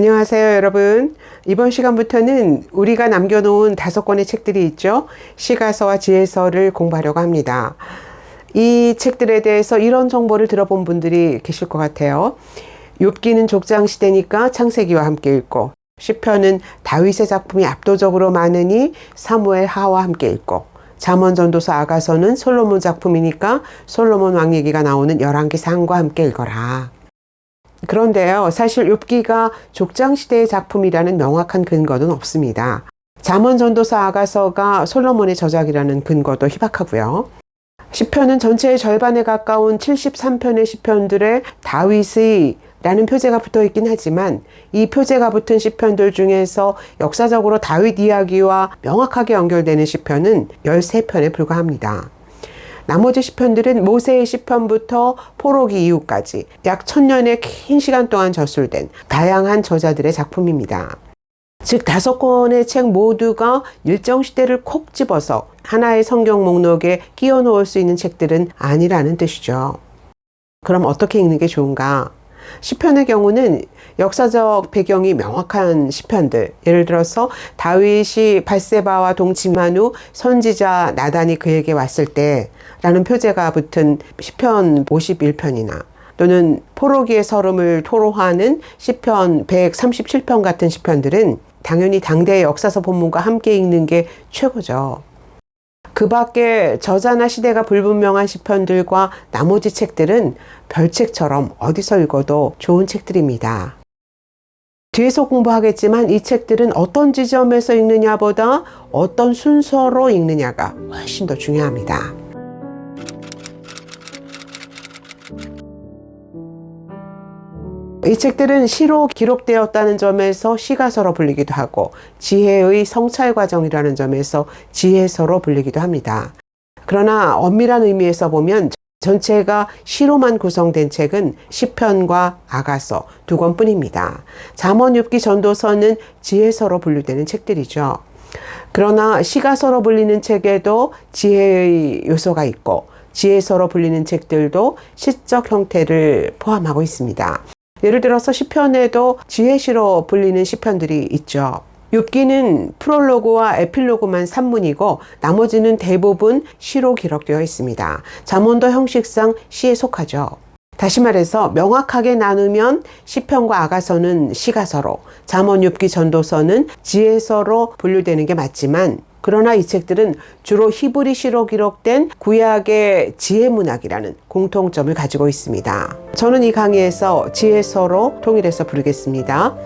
안녕하세요, 여러분. 이번 시간부터는 우리가 남겨놓은 다섯 권의 책들이 있죠. 시가서와 지혜서를 공부하려고 합니다. 이 책들에 대해서 이런 정보를 들어본 분들이 계실 것 같아요. 욥기는 족장 시대니까 창세기와 함께 읽고 시편은 다윗의 작품이 압도적으로 많으니 사무엘 하와 함께 읽고 잠언 전도서 아가서는 솔로몬 작품이니까 솔로몬 왕 얘기가 나오는 열왕기 상과 함께 읽어라. 그런데요, 사실 욥기가 족장 시대의 작품이라는 명확한 근거는 없습니다. 잠언 전도서 아가서가 솔로몬의 저작이라는 근거도 희박하고요. 시편은 전체의 절반에 가까운 73편의 시편들에 다윗의 라는 표제가 붙어 있긴 하지만 이 표제가 붙은 시편들 중에서 역사적으로 다윗 이야기와 명확하게 연결되는 시편은 13편에 불과합니다. 나머지 시편들은 모세의 시편부터 포로기 이후까지 약 천년의 긴 시간 동안 저술된 다양한 저자들의 작품입니다. 즉 다섯 권의 책 모두가 일정 시대를 콕 집어서 하나의 성경 목록에 끼워 놓을 수 있는 책들은 아니라는 뜻이죠. 그럼 어떻게 읽는 게 좋은가? 시편의 경우는 역사적 배경이 명확한 시편들 예를 들어서 다윗이 발세바와 동침한 후 선지자 나단이 그에게 왔을 때 라는 표제가 붙은 시편 51편이나 또는 포로기의 서름을 토로하는 시편 137편 같은 시편들은 당연히 당대의 역사서 본문과 함께 읽는 게 최고죠. 그 밖에 저자나 시대가 불분명한 시편들과 나머지 책들은 별책처럼 어디서 읽어도 좋은 책들입니다. 뒤에서 공부하겠지만 이 책들은 어떤 지점에서 읽느냐보다 어떤 순서로 읽느냐가 훨씬 더 중요합니다. 이 책들은 시로 기록되었다는 점에서 시가서로 불리기도 하고 지혜의 성찰 과정이라는 점에서 지혜서로 불리기도 합니다. 그러나 엄밀한 의미에서 보면 전체가 시로만 구성된 책은 시편과 아가서 두 권뿐입니다. 잠언 욥기 전도서는 지혜서로 분류되는 책들이죠. 그러나 시가서로 불리는 책에도 지혜의 요소가 있고 지혜서로 불리는 책들도 시적 형태를 포함하고 있습니다. 예를 들어서 시편에도 지혜시로 불리는 시편들이 있죠. 욥기는 프롤로그와 에필로그만 산문이고 나머지는 대부분 시로 기록되어 있습니다. 잠언도 형식상 시에 속하죠. 다시 말해서 명확하게 나누면 시편과 아가서는 시가서로, 잠언 욥기 전도서는 지혜서로 분류되는 게 맞지만 그러나 이 책들은 주로 히브리시로 기록된 구약의 지혜 문학이라는 공통점을 가지고 있습니다. 저는 이 강의에서 지혜서로 통일해서 부르겠습니다.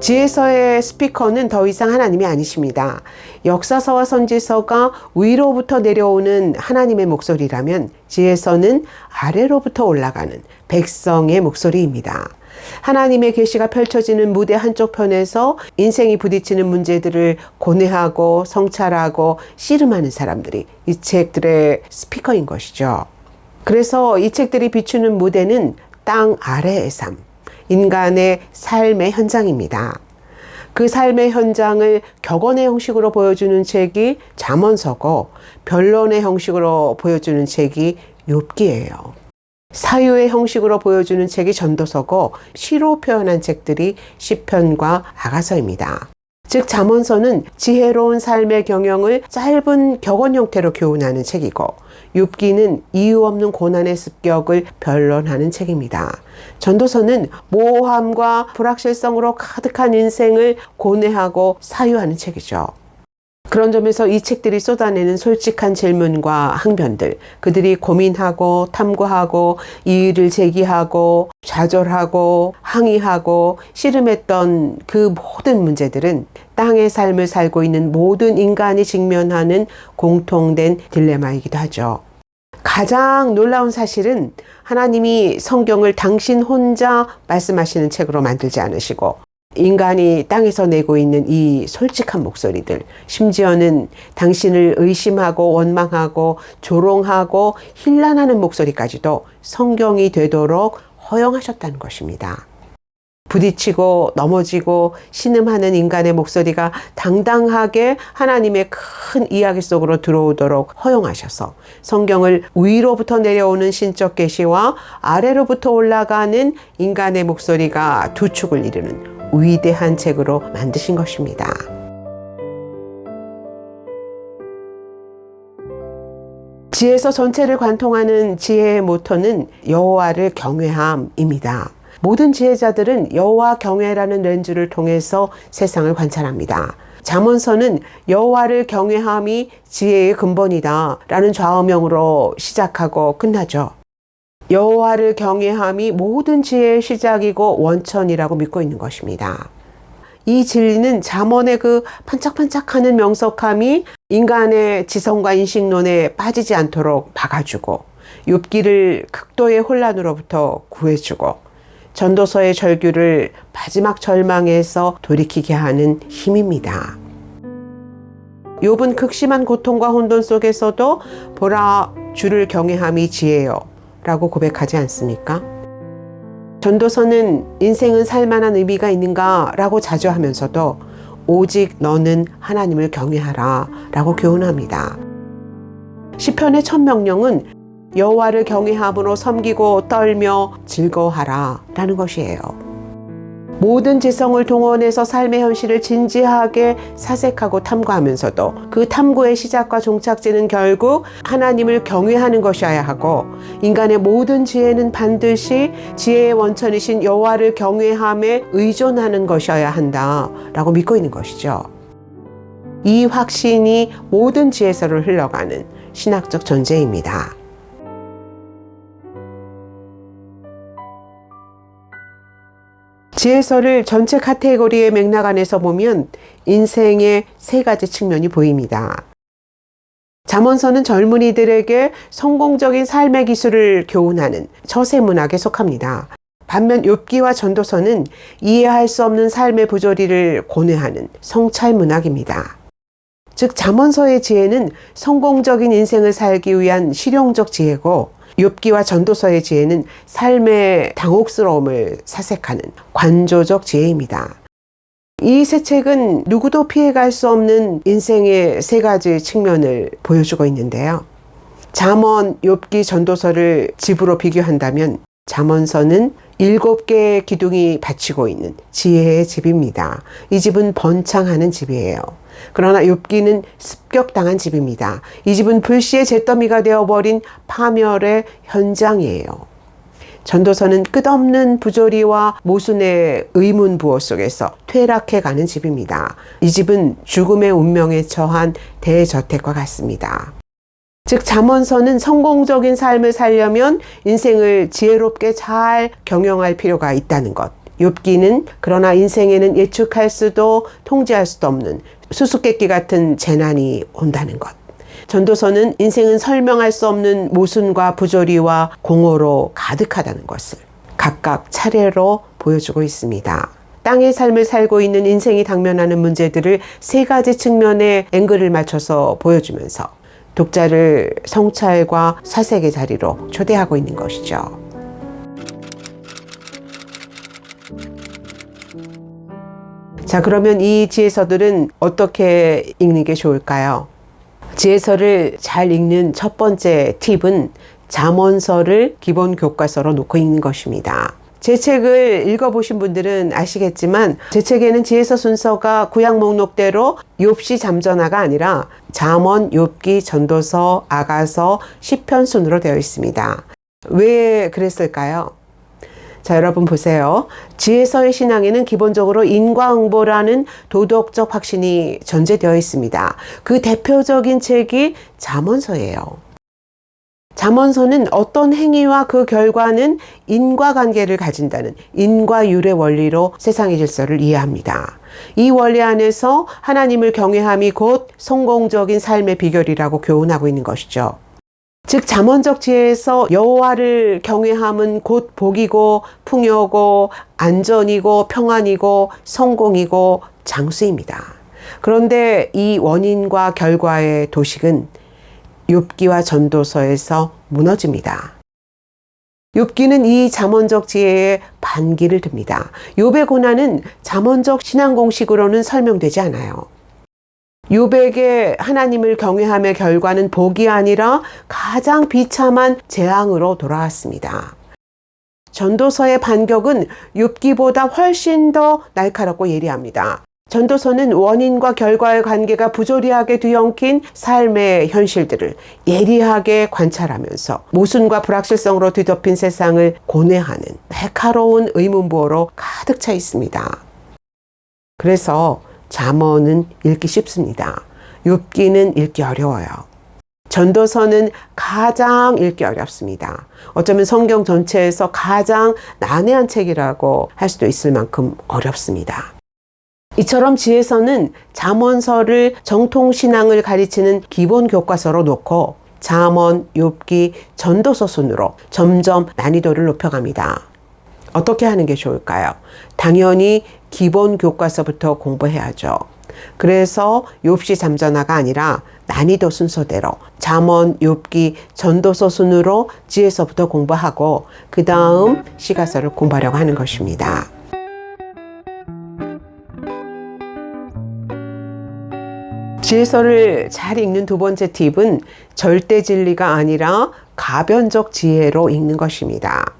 지혜서의 스피커는 더 이상 하나님이 아니십니다. 역사서와 선지서가 위로부터 내려오는 하나님의 목소리라면 지혜서는 아래로부터 올라가는 백성의 목소리입니다. 하나님의 계시가 펼쳐지는 무대 한쪽 편에서 인생이 부딪히는 문제들을 고뇌하고 성찰하고 씨름하는 사람들이 이 책들의 스피커인 것이죠. 그래서 이 책들이 비추는 무대는 땅 아래의 삶, 인간의 삶의 현장입니다. 그 삶의 현장을 격언의 형식으로 보여주는 책이 잠언서고 변론의 형식으로 보여주는 책이 욥기예요. 사유의 형식으로 보여주는 책이 전도서고 시로 표현한 책들이 시편과 아가서입니다. 즉 잠언서는 지혜로운 삶의 경영을 짧은 격언 형태로 교훈하는 책이고 욥기는 이유 없는 고난의 습격을 변론하는 책입니다. 전도서는 모호함과 불확실성으로 가득한 인생을 고뇌하고 사유하는 책이죠. 그런 점에서 이 책들이 쏟아내는 솔직한 질문과 항변들, 그들이 고민하고 탐구하고 이의를 제기하고 좌절하고 항의하고 씨름했던 그 모든 문제들은 땅의 삶을 살고 있는 모든 인간이 직면하는 공통된 딜레마이기도 하죠. 가장 놀라운 사실은 하나님이 성경을 당신 혼자 말씀하시는 책으로 만들지 않으시고 인간이 땅에서 내고 있는 이 솔직한 목소리들, 심지어는 당신을 의심하고 원망하고 조롱하고 힐난하는 목소리까지도 성경이 되도록 허용하셨다는 것입니다. 부딪히고 넘어지고 신음하는 인간의 목소리가 당당하게 하나님의 큰 이야기 속으로 들어오도록 허용하셔서 성경을 위로부터 내려오는 신적 계시와 아래로부터 올라가는 인간의 목소리가 두 축을 이루는 위대한 책으로 만드신 것입니다. 지혜서 전체를 관통하는 지혜의 모토는 여호와를 경외함입니다. 모든 지혜자들은 여호와 경외라는 렌즈를 통해서 세상을 관찰합니다. 잠언서는 여호와를 경외함이 지혜의 근본이다라는 좌우명으로 시작하고 끝나죠. 여호와를 경외함이 모든 지혜의 시작이고 원천이라고 믿고 있는 것입니다. 이 진리는 잠언의 그 반짝반짝하는 명석함이 인간의 지성과 인식론에 빠지지 않도록 막아주고 욥기를 극도의 혼란으로부터 구해주고 전도서의 절규를 마지막 절망에서 돌이키게 하는 힘입니다. 욥은 극심한 고통과 혼돈 속에서도 보라 주를 경외함이 지혜요 라고 고백하지 않습니까? 전도서는 인생은 살만한 의미가 있는가 라고 자주 하면서도 오직 너는 하나님을 경외하라 라고 교훈합니다. 시편의 첫 명령은 여호와를 경외함으로 섬기고 떨며 즐거워하라 라는 것이에요. 모든 지성을 동원해서 삶의 현실을 진지하게 사색하고 탐구하면서도 그 탐구의 시작과 종착지는 결국 하나님을 경외하는 것이어야 하고 인간의 모든 지혜는 반드시 지혜의 원천이신 여호와를 경외함에 의존하는 것이어야 한다라고 믿고 있는 것이죠. 이 확신이 모든 지혜서를 흘러가는 신학적 존재입니다. 지혜서를 전체 카테고리의 맥락 안에서 보면 인생의 세 가지 측면이 보입니다. 잠언서는 젊은이들에게 성공적인 삶의 기술을 교훈하는 처세 문학에 속합니다. 반면 욥기와 전도서는 이해할 수 없는 삶의 부조리를 고뇌하는 성찰 문학입니다. 즉 잠언서의 지혜는 성공적인 인생을 살기 위한 실용적 지혜고 욥기와 전도서의 지혜는 삶의 당혹스러움을 사색하는 관조적 지혜입니다. 이 세 책은 누구도 피해갈 수 없는 인생의 세 가지 측면을 보여주고 있는데요. 잠언, 욥기, 전도서를 집으로 비교한다면 잠언서는 일곱 개의 기둥이 받치고 있는 지혜의 집입니다. 이 집은 번창하는 집이에요. 그러나 욥기는 습격당한 집입니다. 이 집은 불시의 잿더미가 되어버린 파멸의 현장이에요. 전도서는 끝없는 부조리와 모순의 의문 부호 속에서 퇴락해 가는 집입니다. 이 집은 죽음의 운명에 처한 대저택과 같습니다. 즉 잠언서는 성공적인 삶을 살려면 인생을 지혜롭게 잘 경영할 필요가 있다는 것. 욥기는 그러나 인생에는 예측할 수도 통제할 수도 없는 수수께끼 같은 재난이 온다는 것. 전도서는 인생은 설명할 수 없는 모순과 부조리와 공허로 가득하다는 것을 각각 차례로 보여주고 있습니다. 땅의 삶을 살고 있는 인생이 당면하는 문제들을 세 가지 측면의 앵글을 맞춰서 보여주면서 독자를 성찰과 사색의 자리로 초대하고 있는 것이죠. 자, 그러면 이 지혜서들은 어떻게 읽는 게 좋을까요? 지혜서를 잘 읽는 첫 번째 팁은 잠언서를 기본 교과서로 놓고 읽는 것입니다. 제 책을 읽어보신 분들은 아시겠지만 제 책에는 지혜서 순서가 구약 목록대로 욥시 잠전화가 아니라 잠언, 욥기, 전도서, 아가서, 시편 순으로 되어 있습니다. 왜 그랬을까요? 자, 여러분 보세요. 지혜서의 신앙에는 기본적으로 인과응보라는 도덕적 확신이 전제되어 있습니다. 그 대표적인 책이 잠언서예요. 잠언서는 어떤 행위와 그 결과는 인과관계를 가진다는 인과율의 원리로 세상의 질서를 이해합니다. 이 원리 안에서 하나님을 경외함이 곧 성공적인 삶의 비결이라고 교훈하고 있는 것이죠. 즉 잠언적 지혜에서 여호와를 경외함은 곧 복이고 풍요고 안전이고 평안이고 성공이고 장수입니다. 그런데 이 원인과 결과의 도식은 욥기와 전도서에서 무너집니다. 욥기는 이 잠언적 지혜에 반기를 듭니다. 욥의 고난은 잠언적 신앙 공식으로는 설명되지 않아요. 욥에게 하나님을 경외함의 결과는 복이 아니라 가장 비참한 재앙으로 돌아왔습니다. 전도서의 반격은 욥기보다 훨씬 더 날카롭고 예리합니다. 전도서는 원인과 결과의 관계가 부조리하게 뒤엉킨 삶의 현실들을 예리하게 관찰하면서 모순과 불확실성으로 뒤덮인 세상을 고뇌하는 날카로운 의문부호로 가득 차 있습니다. 그래서 잠언은 읽기 쉽습니다. 욥기는 읽기 어려워요. 전도서는 가장 읽기 어렵습니다. 어쩌면 성경 전체에서 가장 난해한 책이라고 할 수도 있을 만큼 어렵습니다. 이처럼 지혜서는 잠언서를 정통 신앙을 가르치는 기본 교과서로 놓고 잠언, 욥기, 전도서 순으로 점점 난이도를 높여갑니다. 어떻게 하는 게 좋을까요? 당연히 기본 교과서부터 공부해야죠. 그래서 욥시 잠전화가 아니라 난이도 순서대로 잠언, 욥기, 전도서 순으로 지혜서부터 공부하고 그 다음 시가서를 공부하려고 하는 것입니다. 지혜서를 잘 읽는 두 번째 팁은 절대 진리가 아니라 가변적 지혜로 읽는 것입니다.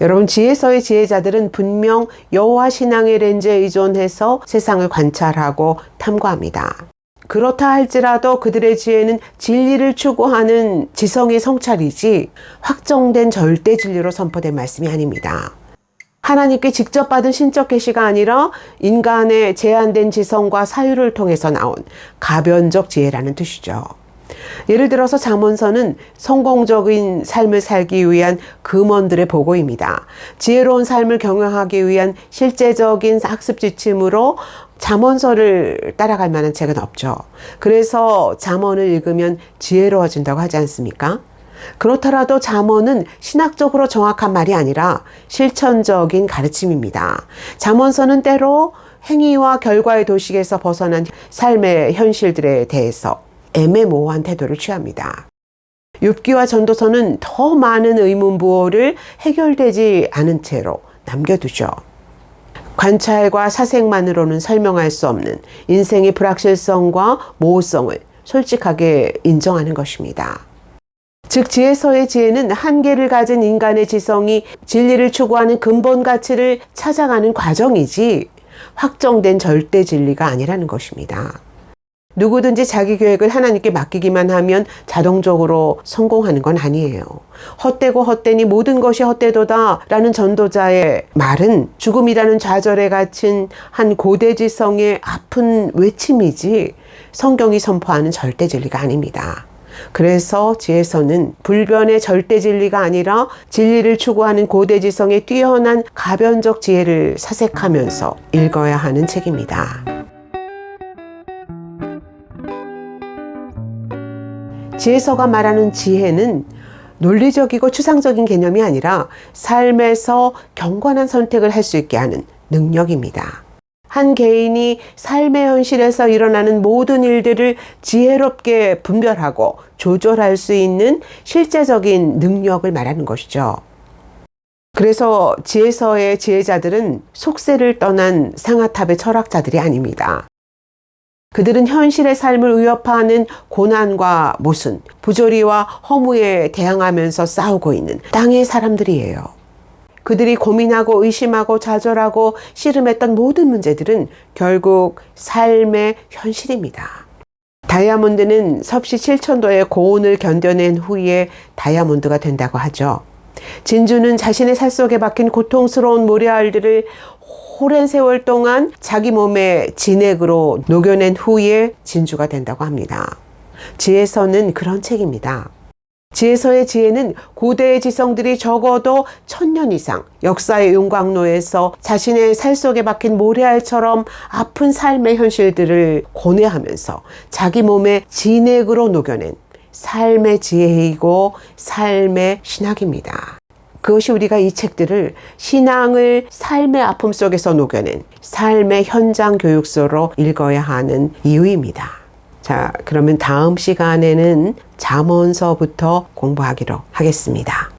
여러분 지혜서의 지혜자들은 분명 여호와 신앙의 렌즈에 의존해서 세상을 관찰하고 탐구합니다. 그렇다 할지라도 그들의 지혜는 진리를 추구하는 지성의 성찰이지 확정된 절대 진리로 선포된 말씀이 아닙니다. 하나님께 직접 받은 신적 계시가 아니라 인간의 제한된 지성과 사유를 통해서 나온 가변적 지혜라는 뜻이죠. 예를 들어서 잠언서는 성공적인 삶을 살기 위한 금원들의 보고입니다. 지혜로운 삶을 경영하기 위한 실제적인 학습 지침으로 잠언서를 따라갈 만한 책은 없죠. 그래서 잠언을 읽으면 지혜로워진다고 하지 않습니까? 그렇더라도 잠언은 신학적으로 정확한 말이 아니라 실천적인 가르침입니다. 잠언서는 때로 행위와 결과의 도식에서 벗어난 삶의 현실들에 대해서 애매모호한 태도를 취합니다. 욥기와 전도서는 더 많은 의문 부호를 해결되지 않은 채로 남겨두죠. 관찰과 사색만으로는 설명할 수 없는 인생의 불확실성과 모호성을 솔직하게 인정하는 것입니다. 즉 지혜서의 지혜는 한계를 가진 인간의 지성이 진리를 추구하는 근본 가치를 찾아가는 과정이지 확정된 절대 진리가 아니라는 것입니다. 누구든지 자기 계획을 하나님께 맡기기만 하면 자동적으로 성공하는 건 아니에요. 헛되고 헛되니 모든 것이 헛되도다 라는 전도자의 말은 죽음이라는 좌절에 갇힌 한 고대지성의 아픈 외침이지 성경이 선포하는 절대 진리가 아닙니다. 그래서 지혜서는 불변의 절대 진리가 아니라 진리를 추구하는 고대지성의 뛰어난 가변적 지혜를 사색하면서 읽어야 하는 책입니다. 지혜서가 말하는 지혜는 논리적이고 추상적인 개념이 아니라 삶에서 경건한 선택을 할 수 있게 하는 능력입니다. 한 개인이 삶의 현실에서 일어나는 모든 일들을 지혜롭게 분별하고 조절할 수 있는 실제적인 능력을 말하는 것이죠. 그래서 지혜서의 지혜자들은 속세를 떠난 상아탑의 철학자들이 아닙니다. 그들은 현실의 삶을 위협하는 고난과 모순, 부조리와 허무에 대항하면서 싸우고 있는 땅의 사람들이에요. 그들이 고민하고 의심하고 좌절하고 씨름했던 모든 문제들은 결국 삶의 현실입니다. 다이아몬드는 섭씨 7천도의 고온을 견뎌낸 후에 다이아몬드가 된다고 하죠. 진주는 자신의 살 속에 박힌 고통스러운 모래알들을 오랜 세월 동안 자기 몸에 진액으로 녹여낸 후에 진주가 된다고 합니다. 지혜서는 그런 책입니다. 지혜서의 지혜는 고대의 지성들이 적어도 천년 이상 역사의 용광로에서 자신의 살 속에 박힌 모래알처럼 아픈 삶의 현실들을 고뇌하면서 자기 몸에 진액으로 녹여낸 삶의 지혜이고 삶의 신학입니다. 그것이 우리가 이 책들을 신앙을 삶의 아픔 속에서 녹여낸 삶의 현장 교육서로 읽어야 하는 이유입니다. 자, 그러면 다음 시간에는 잠언서부터 공부하기로 하겠습니다.